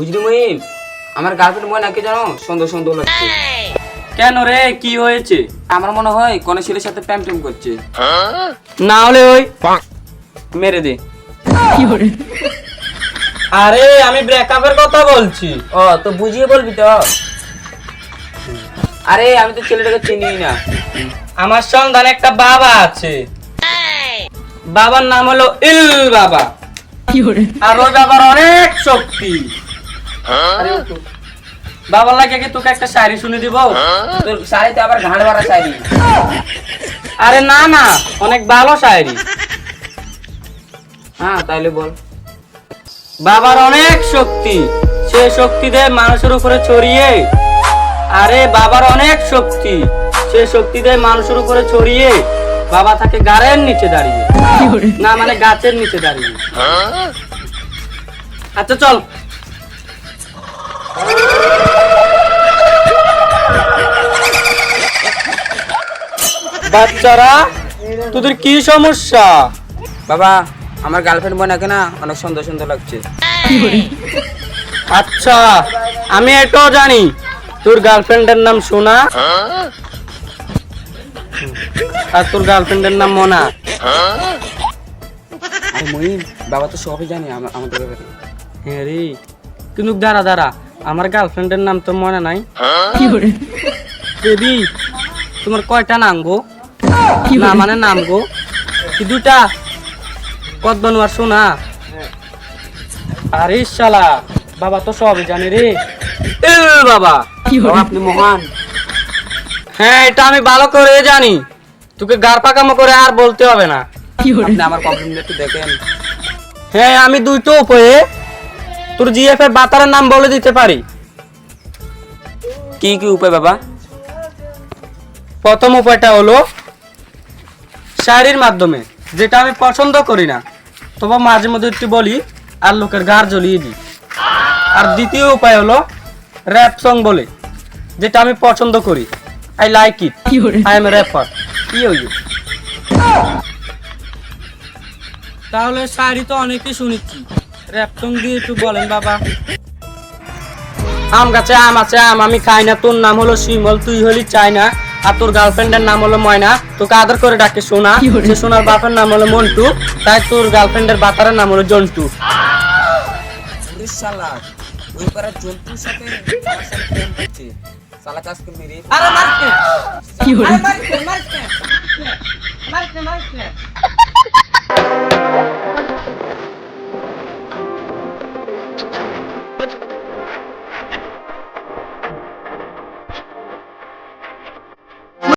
বুঝলি মহিম? আমার গার্লফ্রেন্ড মনে নাকি জানো সুন্দর সুন্দর লাগছে কেন রে? কি হয়েছে? আমার মনে হয় কোন ছেলের সাথে প্রেম টেম করছে। না হলে ওই মেরে দে। আরে আমি ব্রেকআপের কথা বলছি। ও তো বুঝিয়ে বলবি তো? আরে আমি তো ছেলেটাকে চিনি না। আমার সন্ধানে একটা বাবা আছে। বাবার নাম হলো ইল বাবা। আর ওই বাবার অনেক শক্তি। বাবার লাগে কি তোকে একটা শায়রি শুনে দিব? তোর শাড়িতে আবার ঘাড় বাড়া শাড়ি আরে না না অনেক ভালো শাড়ি। হ্যাঁ তাইলে বল। বাবার অনেক শক্তি সে শক্তি দেয় মানুষের উপরে ছড়িয়ে। আরে বাবার অনেক শক্তি সে শক্তি দেয় মানুষের উপরে ছড়িয়ে। বাবা থাকে গাড়ের নিচে দাঁড়িয়ে। না মানে গাছের নিচে দাঁড়িয়ে। আচ্ছা চল। বাচ্চারা তোদের কি সমস্যা? বাবা আমার গার্লফ্রেন্ড মনে নাকি না অনেক সুন্দর সুন্দর লাগছে। আচ্ছা আমি এটাও জানি। তোর গার্লফ্রেন্ডের নাম সোনা। আর তোর গার্লফ্রেন্ডের নাম মোনা। আরে মহিম বাবা তো সবই জানি আমাদের ব্যাপারে। হ্যাঁ রে। কিন্তু দাঁড়া দাঁড়া। আমার গার্লফ্রেন্ডের নাম তো মনে নাই। বেবি তোমার কয়টা নাম গো? না মানে নাম গো। দুটা সোনা। আরে শালা বাবা তো সবই জানে রে। বাবা আপনি মহান। হ্যাঁ এটা আমি ভালো করে জানি। তোকে গার পাকামো করে আর বলতে হবে না। আমার প্রবলেমটা একটু দেখেন। হ্যাঁ আমি দুইটো উপায়ে তোর জিএফ এর বাতারের নাম বলে দিতে পারি। কি কি উপায় বাবা? প্রথম উপায়টা হলো শাড়ির মাধ্যমে যেটা আমি পছন্দ করি না। তবে মাঝে মধ্যে একটু বলি আর লোকের গার জ্বলিয়ে দিই। আর দ্বিতীয় উপায় হলো র্যাপ সং বলে যেটা আমি পছন্দ করি। I like it I am rapper কি হইল? তাহলে শাড়ি তো অনেকেই শুনেছি। র্যাপ সং দিয়ে একটু বলেন বাবা। আম গাছে আম আছে আম আমি খাই না। তোর নাম হলো শিমল তুই হলি চাই না আর তোর গার্লফ্রেন্ডের নাম হলো ময়না। তোকে আদর করে ডাকে সোনা। সে সোনার বাপের নাম হলো মন্টু। তাই তোর গার্লফ্রেন্ডের বাতারের নাম হলো জন্টু। আরে মারতে না, মারিস না।